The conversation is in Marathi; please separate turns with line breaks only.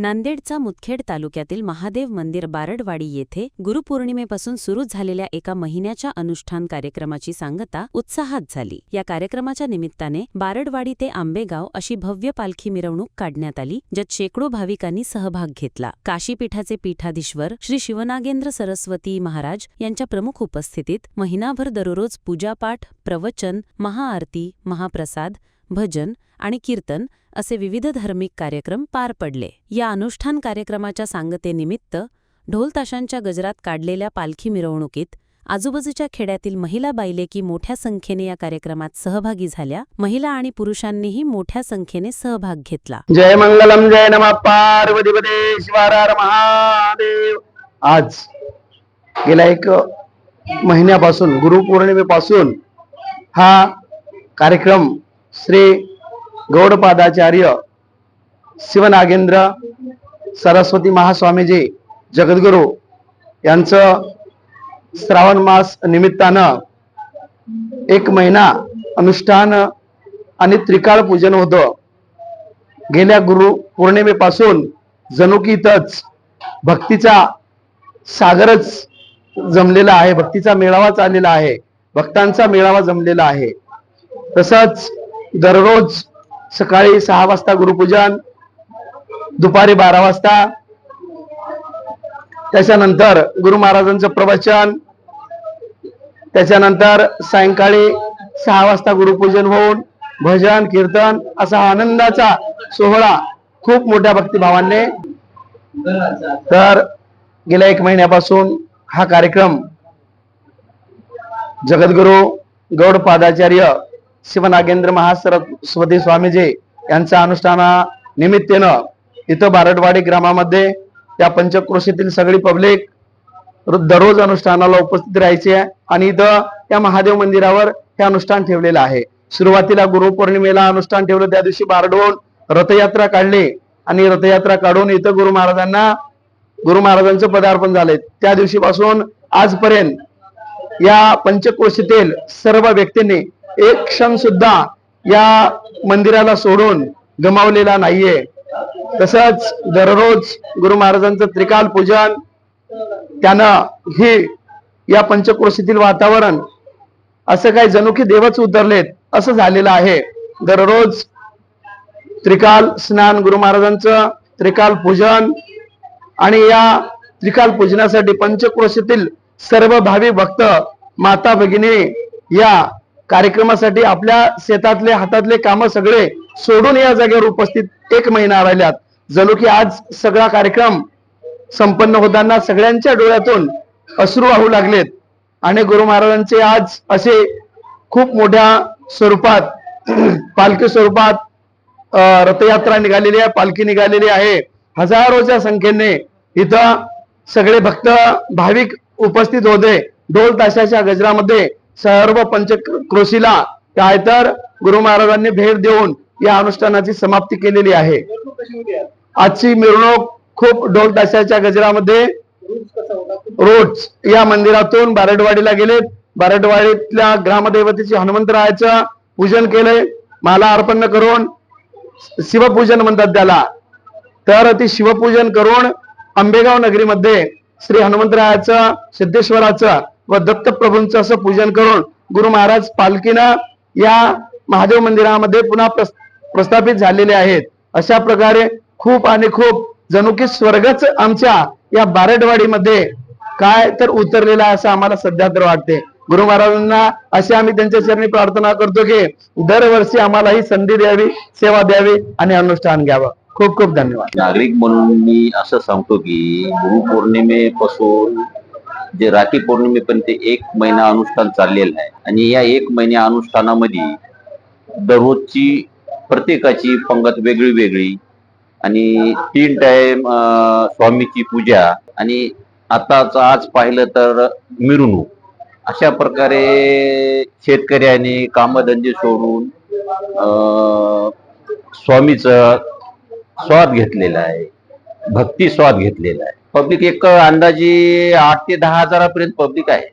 नांदेडचा मुदखेड तालुक्यातील महादेव मंदिर बारडवाडी येथे गुरुपौर्णिमेपासून सुरू झालेल्या एका महिन्याच्या अनुष्ठान कार्यक्रमाची सांगता उत्साहात झाली. या कार्यक्रमाच्या निमित्ताने बारडवाडी ते आंबेगाव अशी भव्य पालखी मिरवणूक काढण्यात आली ज्यात शेकडो भाविकांनी सहभाग घेतला. काशीपीठाचे पीठाधीश्वर श्री शिवनागेंद्र सरस्वती महाराज यांच्या प्रमुख उपस्थितीत महिनाभर दररोज पूजापाठ प्रवचन महाआरती महाप्रसाद भजन आणि कीर्तन असे विविध धार्मिक कार्यक्रम पार पडले. या अनुष्ठान कार्यक्रमाच्या सांगतेनिमित्त ढोलताशांच्या गजरात काढलेल्या पालखी मिरवणुकीत आजूबाजूच्या खेड्यातील महिला बायलेकी मोठ्या संख्येने या कार्यक्रमात सहभागी झाल्या. महिला आणि पुरुषांनीही मोठ्या संख्येने सहभाग घेतला.
जय मंगलम जय नम. पार्वतीपदे शिवारार महादेव. आज गेल्या एक महिन्यापासून गुरुपौर्णिमेपासून हा कार्यक्रम श्री गौडपादाचार्य शिवनागेंद्र सरस्वती महास्वामीजी जगद्गुरु यांचं श्रावण मास निमित्तानं एक महिना अनुष्ठान आणि त्रिकाळ पूजन होतं. गेल्या गुरु पौर्णिमेपासून जनुकीतच भक्तीचा सागरच जमलेला आहे भक्तीचा मेळावा चाललेला आहे भक्तांचा मेळावा जमलेला आहे. तसंच दररोज सकाळी सहा वाजता गुरुपूजन दुपारी बारा वाजता. त्याच्यानंतर गुरु महाराजांचं प्रवचन. त्याच्यानंतर सायंकाळी सहा वाजता गुरुपूजन होऊन भजन कीर्तन असा आनंदाचा सोहळा खूप मोठ्या भक्तिभावाने. तर गेल्या एक महिन्यापासून हा कार्यक्रम जगद्गुरु गौड पादाचार्य शिवनागेंद्र महासरस्वती स्वामीजी यांच्या अनुष्ठाना निमित्तेनं इथं बारडवाडी ग्रामामध्ये त्या पंचक्रोशीतील सगळी पब्लिक दररोज अनुष्ठानाला उपस्थित राहायची आहे आणि इथं त्या महादेव मंदिरावर हे अनुष्ठान ठेवलेलं आहे. सुरुवातीला गुरुपौर्णिमेला अनुष्ठान ठेवलं त्या दिवशी बारडवून रथयात्रा काढली आणि रथयात्रा काढून इथं गुरु महाराजांना गुरु महाराजांचं पदार्पण झालंय. त्या दिवशीपासून आजपर्यंत या पंचकोशीतील सर्व व्यक्तींनी एक क्षण सुद्धा या मंदिराला सोडून गमावलेला नाहीये. तसंच दररोज गुरु महाराजांचं त्रिकाल पूजन त्यानं ही या पंचक्रोशीतील वातावरण असं काही जणू की देवच उतरलेत असं झालेलं आहे. दररोज त्रिकाल स्नान गुरु महाराजांचं त्रिकाल पूजन आणि या त्रिकाल पूजनासाठी पंचक्रोशीतील सर्व भावी भक्त माता भगिनी या कार्यक्रमासाठी आपल्या शेतातले हातातले काम सगळे सोडून या जागेवर उपस्थित एक महिना राहिल्यात. जणू की आज सगळा कार्यक्रम संपन्न होताना सगळ्यांच्या डोळ्यातून अश्रू वाहू लागलेत. आणि गुरु महाराजांचे आज असे खूप मोठ्या स्वरूपात पालखी स्वरूपात रथयात्रा निघालेली आहे पालखी निघालेली आहे. हजारोच्या संख्येने इथं सगळे भक्त भाविक उपस्थित होते. ढोल ताशाच्या गजरामध्ये सर्व पंचक्रोशीला काय तर गुरु महाराजांनी भेट देऊन या अनुष्ठानाची समाप्ती केलेली आहे. आजची मिरवणूक खूप ढोल ताशाच्या गजरामध्ये रोज या मंदिरातून बारडवाडीला गेलेत बारडवाडीतल्या ग्रामदेवतेची हनुमंतरायाचं पूजन केले माला अर्पण करून शिवपूजन म्हणतात त्याला. तर ती शिवपूजन करून आंबेगाव नगरीमध्ये श्री हनुमंतरायाचं सिद्धेश्वराचं व दत्तप्रभूंचं असं पूजन करून गुरु महाराज पालखीनं या महादेव मंदिरामध्ये पुन्हा प्रस्थापित झालेले आहेत. अशा प्रकारे खूप आणि खूप जणू की स्वर्गच आमच्या या बारडवाडीमध्ये काय तर उतरलेला आहे असं आम्हाला सध्या तर वाटते. गुरु महाराजांना अशी आम्ही त्यांच्या चरणी प्रार्थना करतो की दरवर्षी आम्हाला ही संधी द्यावी सेवा द्यावी आणि अनुष्ठान घ्यावं. खूप खूप धन्यवाद.
नागरिक म्हणून मी असं सांगतो की गुरुपौर्णिमेपासून जे राखी पौर्णिमेपर्यंत एक महिना अनुष्ठान चाललेलं आहे. आणि या एक महिन्या अनुष्ठानामध्ये दररोजची प्रत्येकाची पंगत वेगळी वेगळी आणि तीन टाइम स्वामीची पूजा आणि आताच आज पाहिलं तर मिरवणूक. अशा प्रकारे शेतकऱ्याने कामधंदे सोडून स्वामीचं स्वाद घेतलेला आहे. भक्ती स्वाद घेतलेला आहे. पब्लिक एक अंदाजे आठ ते दहा हजारापर्यंत पब्लिक आहे.